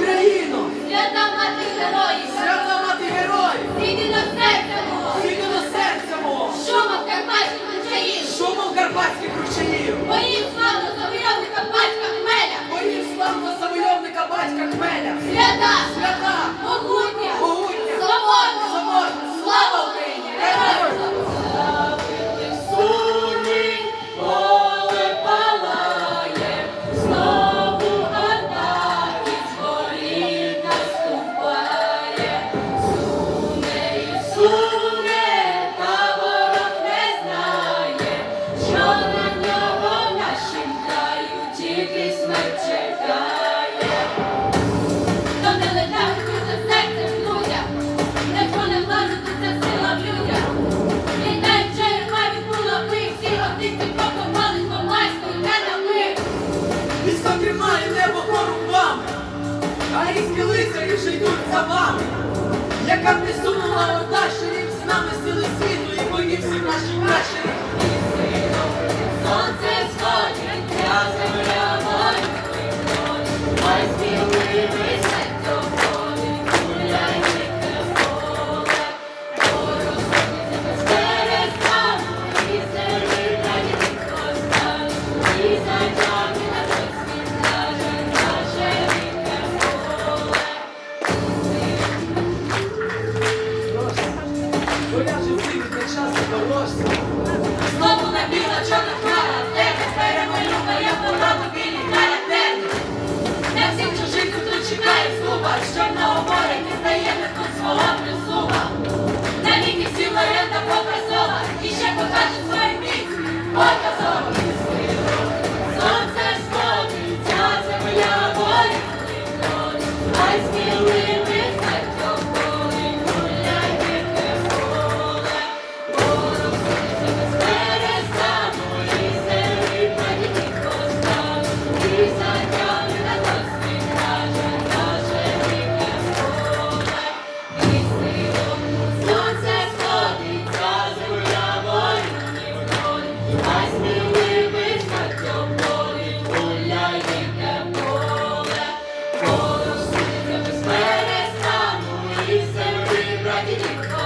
Україно! Свята мати героїв, Свята мати героїв! зійди до серця мого, Зійди до серця мого! шумом карпатських ручаїв, Шумом карпатських ручаїв! моїм славно завойовника батька Хмеля, Моїм славного завойовника батька Хмеля! свята, тільки смерть чекає. То не летать за серцем людям, не владу, то це сила в людях. Літають черепа від булави, всі одниці покопались, бо майську не дали. Військо тримає небо корубами, а різкі лицарі вже йдуть за вами. Знову на біла чорна щоб на оборі не тут свого присуха? На віки сіла рента попрасова, і ще покаже свою міць. Давайте,